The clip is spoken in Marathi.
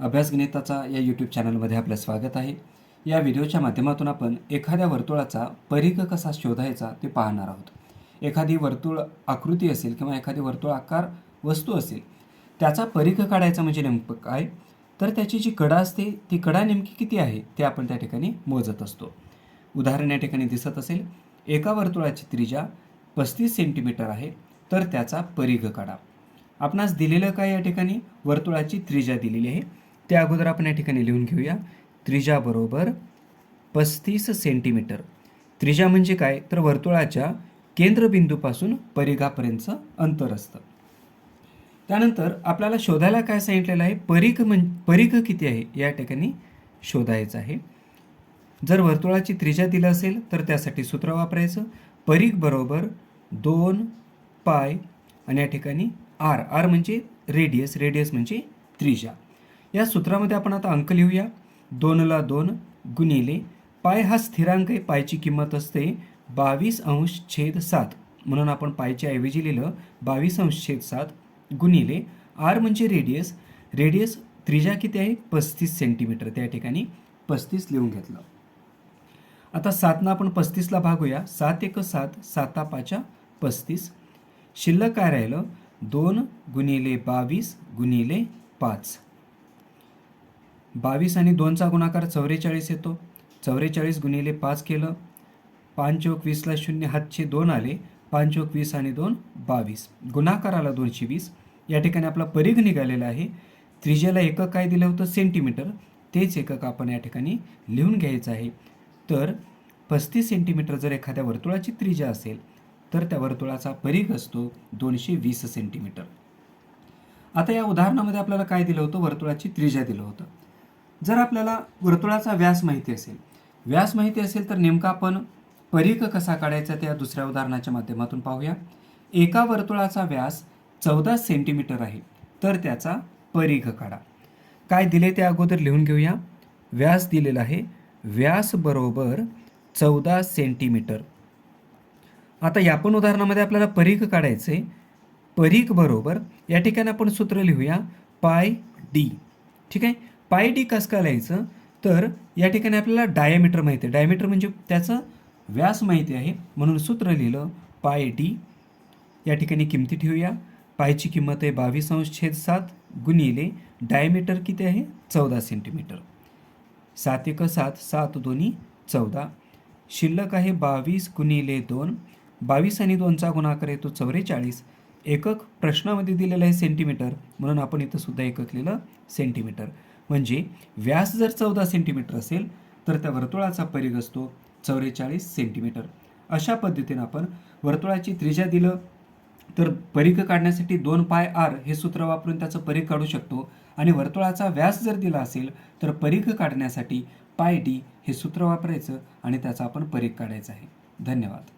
अभ्यास गणिताचा या यूट्यूब चॅनलमध्ये आपलं स्वागत आहे. या व्हिडिओच्या माध्यमातून आपण एखाद्या वर्तुळाचा परिघ कसा शोधायचा ते पाहणार आहोत. एखादी वर्तुळ आकृती असेल किंवा एखादी वर्तुळ आकार वस्तू असेल त्याचा परिघ काढायचा म्हणजे नेमकं काय? तर त्याची जी कडा असते ती कडा नेमकी किती आहे ते आपण त्या ठिकाणी मोजत असतो. उदाहरण या ठिकाणी दिसत असेल एका वर्तुळाची त्रिजा पस्तीस सेंटीमीटर आहे तर त्याचा परिघ काढा. आपणास दिलेलं काय या ठिकाणी? वर्तुळाची त्रिजा दिलेली आहे. त्या अगोदर आपण या ठिकाणी लिहून घेऊया. त्रिज्या बरोबर पस्तीस सेंटीमीटर त्रिज्या म्हणजे काय? तर वर्तुळाच्या केंद्रबिंदूपासून परिघापर्यंतचं अंतर असतं. त्यानंतर आपल्याला शोधायला काय सांगितलेलं आहे? परिघ म्हण परिघ किती आहे? या ठिकाणी शोधायचं आहे. जर वर्तुळाची त्रिज्या दिलं असेल तर त्यासाठी सूत्र वापरायचं. परिघ बरोबर दोन पाय आणि या ठिकाणी आर. आर म्हणजे रेडियस रेडियस म्हणजे त्रिज्या या सूत्रामध्ये आपण आता अंक लिहूया. दोनला दोन गुणिले पाय हा स्थिरांक आहे पायची किंमत असते बावीस अंश छेद सात. म्हणून आपण पायच्या ऐवजी लिहिलं बावीस अंश छेद सात गुणिले आर म्हणजे रेडियस रेडियस त्रिजा किती आहे? पस्तीस सेंटीमीटर त्या ठिकाणी पस्तीस लिहून घेतलं. आता सातनं आपण पस्तीसला भागूया. सात एक सात साता पाचा पस्तीस. शिल्लक काय राहिलं? दोन गुणिले बावीस गुणिले पाच. बावीस आणि दोनचा गुणाकार चौवेचाळीस येतो. चौवेचाळीस गुणिले पाच केलं. पाच चौक वीसला शून्य हातचे दोन आले. पाच चौक वीस आणि दोन बावीस. गुणाकार आला दोनशे वीस. या ठिकाणी आपला परिघ निघालेला आहे. त्रिज्याला एकक काय दिलं होतं? सेंटीमीटर. तेच एकक आपण या ठिकाणी लिहून घ्यायचं आहे. तर पस्तीस सेंटीमीटर जर एखाद्या वर्तुळाची त्रिज्या असेल तर त्या वर्तुळाचा परिघ असतो दोनशे वीस सेंटीमीटर. आता या उदाहरणामध्ये आपल्याला काय दिलं होतं? वर्तुळाची त्रिज्या दिलं होतं. जर आपल्याला वर्तुळाचा व्यास माहिती असेल व्यास माहिती असेल तर नेमका आपण परीख कसा काढायचा त्या दुसऱ्या उदाहरणाच्या माध्यमातून पाहूया. एका वर्तुळाचा व्यास चौदा सेंटीमीटर आहे तर त्याचा परीघ काढा. काय दिले ते अगोदर लिहून घेऊया. व्यास दिलेला आहे व्यास बरोबर चौदा सेंटीमीटर. आता या पण उदाहरणामध्ये आपल्याला परीख काढायचे परीख बरोबर या ठिकाणी आपण सूत्र लिहूया पाय डी. ठीक आहे? पाय डी कसं काय लिहायचं? तर या ठिकाणी आपल्याला डायमीटर माहिती आहे. डायमीटर म्हणजे त्याचं व्यास माहिती आहे. म्हणून सूत्र लिहिलं पाय डी. या ठिकाणी किमती ठेवूया. पायची किंमत आहे बावीस अंश छेद सात गुणिले डायमीटर किती आहे? चौदा सेंटीमीटर सात एक सात सात दोन्ही चौदा. शिल्लक आहे बावीस गुणिले दोन. बावीस आणि दोनचा गुणाकार येतो चौवेचाळीस. एकक प्रश्नामध्ये दिलेलं आहे सेंटीमीटर म्हणून आपण इथं सुद्धा एकक लिहिलं सेंटीमीटर म्हणजे व्यास जर चौदा सेंटीमीटर असेल तर त्या वर्तुळाचा परिघ असतो चौवेचाळीस सेंटीमीटर अशा पद्धतीनं आपण वर्तुळाची त्रिज्या दिलं तर परिघ काढण्यासाठी दोन पाय आर हे सूत्र वापरून त्याचं परिघ काढू शकतो. आणि वर्तुळाचा व्यास जर दिला असेल तर परिघ काढण्यासाठी पाय डी हे सूत्र वापरायचं आणि त्याचा आपण परिघ काढायचा आहे. धन्यवाद.